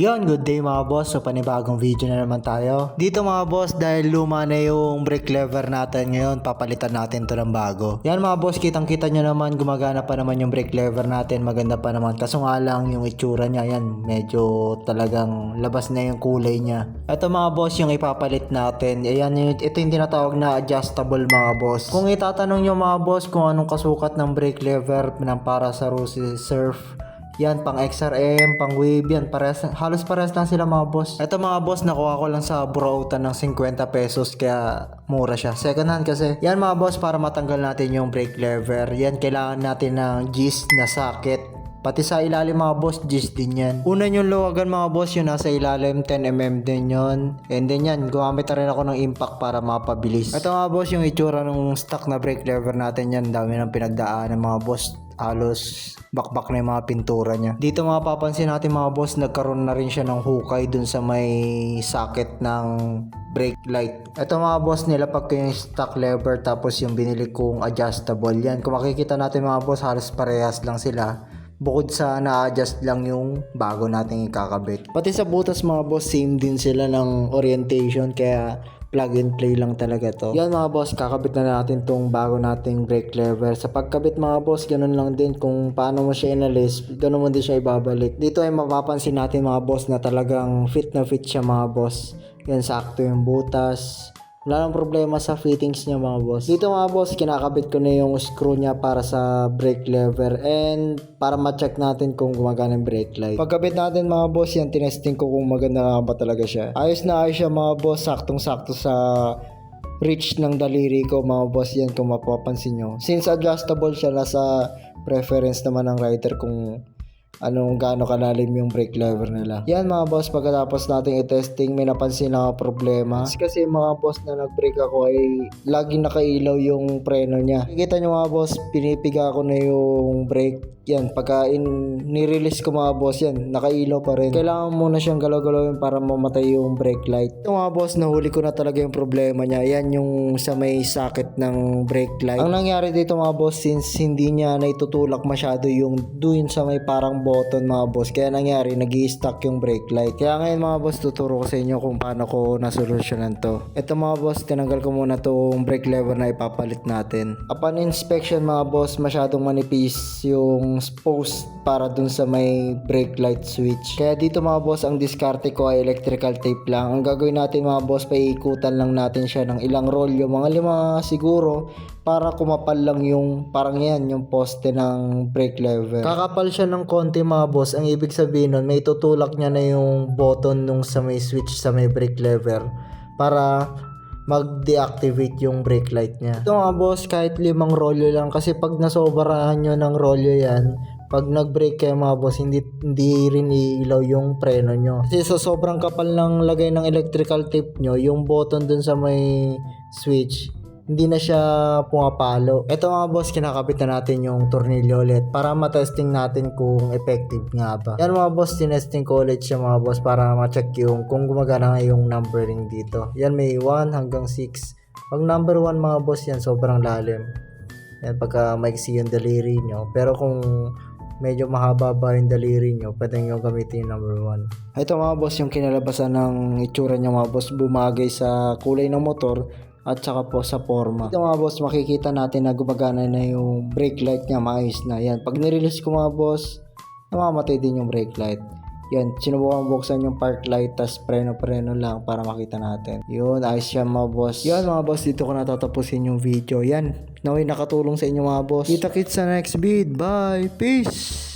Yon, good day mga boss. So panibagong video na naman tayo. Dito mga boss, dahil luma na yung brake lever natin ngayon, papalitan natin to ng bago. Yan mga boss, kitang kita nyo naman, gumagana pa naman yung brake lever natin, maganda pa naman. Kaso nga lang yung itsura niya, yan, medyo talagang labas na yung kulay niya. Ito mga boss, yung ipapalit natin. Ayan, yun- ito yung tinatawag na adjustable mga boss. Kung itatanong nyo mga boss kung anong kasukat ng brake lever ng para sa Rossi Surf, yan, pang XRM, pang Wave, yan, parehas, halos parehas lang sila mga boss. Ito mga boss, nakuha ko lang sa Burautan ng 50 pesos, kaya mura siya. Second hand kasi. Yan mga boss, para matanggal natin yung brake lever. Yan, kailangan natin ng G's na socket. Pati sa ilalim mga boss, G's din yan. Una yung luwagan mga boss, yung nasa ilalim, 10mm din yon. And then yan, gumamit na rin ako ng impact para mapabilis. Ito mga boss, yung itsura ng stock na brake lever natin yan. Dami ng pinagdaan ng mga boss halos bakbak na yung mga pintura niya. Dito mga papansin natin mga boss, nagkaroon na rin siya ng hukay dun sa may socket ng brake light. Ito mga boss, nilapag ko yung stock lever tapos yung binili kong adjustable. Yan, kung makikita natin mga boss, halos parehas lang sila. Bukod sa na-adjust lang yung bago nating ikakabit. Pati sa butas mga boss, same din sila ng orientation kaya plug and play lang talaga to. Yan mga boss, kakabit na natin tong bago nating brake lever. Sa pagkabit mga boss, ganun lang din kung paano mo siya inalis, ganun mo din siya ibabalik. Dito ay mapapansin natin mga boss na talagang fit na fit siya mga boss. Yan, sakto yung butas. Wala nang problema sa fittings niya mga boss. Dito mga boss, kinakabit ko na yung screw niya para sa brake lever and para ma-check natin kung gumagana yung brake light. Pagkabit natin mga boss, yan tinesting ko kung maganda nga ba talaga siya. Ayos na ayos siya mga boss, saktong-sakto sa reach ng daliri ko mga boss yan kung mapapansin nyo. Since adjustable siya, nasa preference naman ng rider kung anong gaano kalalim yung brake lever nila. Yan mga boss, pagkatapos nating i-testing, may napansin na problema. Kasi mga boss na nag-brake ako ay laging nakailaw yung preno niya. Kikita nyo mga boss, pinipiga ko na yung brake. Yan, pagka in, ni-release ko mga boss yan, nakailaw pa rin. Kailangan muna siyang galaw-galawin para mamatay yung brake light. Ito mga boss, nahuli ko na talaga yung problema niya. Yan yung sa may socket ng brake light. Ang nangyari dito mga boss, since hindi niya naitutulak masyado yung doon sa may parang button mga boss. Kaya nangyari, nag stuck yung brake light. Kaya ngayon mga boss, tuturo ko sa inyo kung paano ko nasolusyonan to. Ito mga boss, tinanggal ko muna tong brake lever na ipapalit natin. Upon inspection mga boss, masyadong manipis yung post para dun sa may brake light switch. Kaya dito mga boss, ang diskarte ko ay electrical tape lang. Ang gagawin natin mga boss, paiikutan lang natin siya ng ilang rolyo, mga lima siguro, para kumapal lang yung parang yan, yung poste ng brake lever. Kakapal siya ng konti mga boss. Ang ibig sabihin nun, may tutulak niya na yung button nung sa may switch sa may brake lever para mag-deactivate yung brake light niya. Ito mga boss, kahit limang rolyo lang kasi pag nasobarahan nyo ng rolyo yan, pag nag-brake kayo mga boss, hindi, hindi rin iilaw yung preno nyo. Kasi sa sobrang kapal ng lagay ng electrical tape nyo, yung button dun sa may switch, hindi na siya pumapalo. Ito mga boss, kinakabit na natin yung tornilyo ulit para matesting natin kung effective nga ba. Yan mga boss, tinesting ko ulit siya mga boss para ma-check yung kung gumagana nga yung numbering dito. Yan may 1 hanggang 6. Pag number 1 mga boss yan, sobrang lalim. Yan pagka maiksi yung daliri nyo. Pero kung medyo mahaba ba yung daliri nyo, pwede nyo gamitin yung number 1. Ito mga boss, yung kinalabasan ng itsura niya mga boss, bumagay sa kulay ng motor at saka po sa forma. Ito mga boss, makikita natin na gumagana na yung brake light niya, maayos na. Yan, pag nirelease ko mga boss, namamatay din yung brake light. Yan, sinubukan buksan yung park light tas preno-preno lang para makita natin. Yun, ayos siya mga boss. Yan mga boss, dito ko natatapusin yung video. Yan, naway nakatulong sa inyo mga boss. Kita kits sa next vid. Bye! Peace!